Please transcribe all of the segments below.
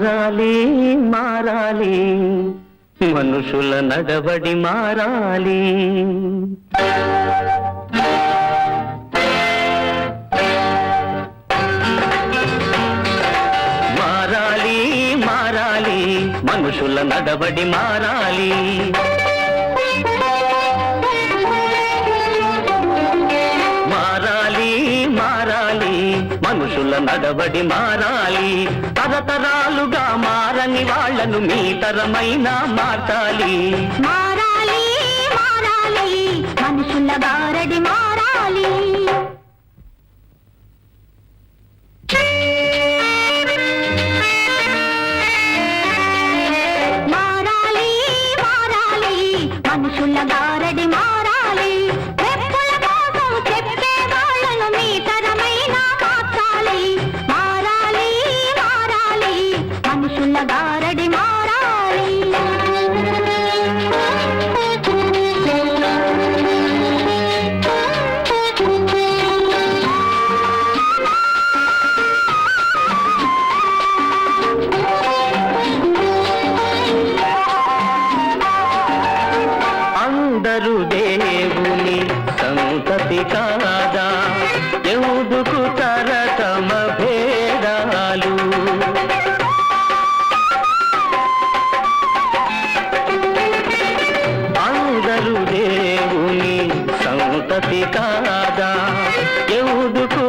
మారాలి మారాలి. మనుషుల నడవడి మారాలి. మారాలి మారాలి. మనుషుల నడవడి మారాలి. మనుషుల నడవడి మారాలి. తరతరాలుగా మారని వాళ్ళను మీ తరమైన మార్చాలి. మారాలి మారాలి మనుషుల బారడి మారాలి. మారాలి మారాలి మనుషుల గారడి మారాలి. కాదా ఎందుకు తరతమ భేదాలు? అందరు దేవుని సంతతి కాదా? ఎందుకు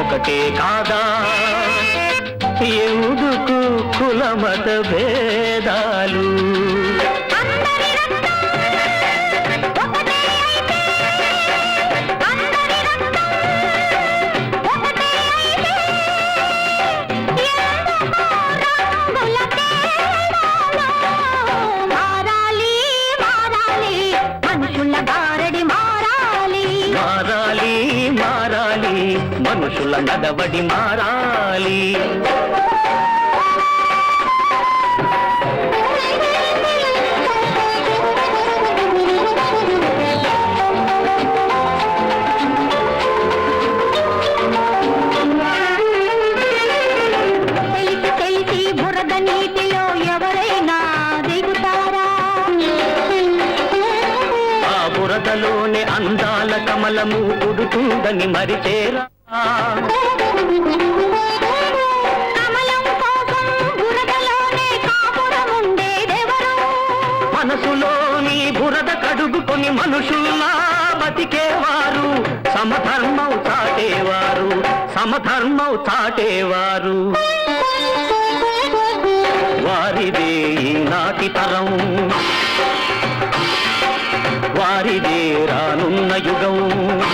ఒకటే కాదా? ఎందుకు కులమత భేదాలు? మనుషుల నడవడి మారాలి. బురదలోనే అందాల కమలము పుడుతుందని మరిచేరా. మనసులోని బురద కడుగుకొని మనుషుల్లా బతికేవారు. సమధర్మం చాటేవారు సమధర్మం చాటేవారు. వారిదే నాటి తరం. వారిదే రానున్న యుగం.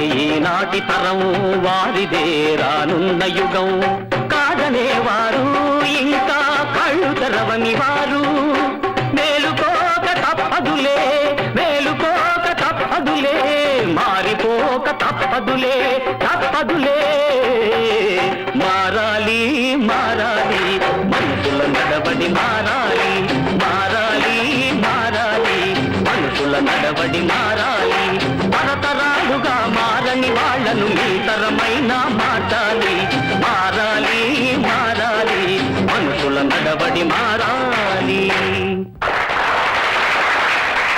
ఈనాటి తరం వారిదే రానున్న యుగం. కాదనేవారు ఇంకా కళ్ళు తెరవని వారు. మేలుకోక తప్పదులే మేలుకోక తప్పదులే మారిపోక తప్పదులే తప్పదులే. మారాలి మారాలి మనుషుల నడవడి మారాలి. మారాలి మారాలి మనుషుల నడవడి మారాలి.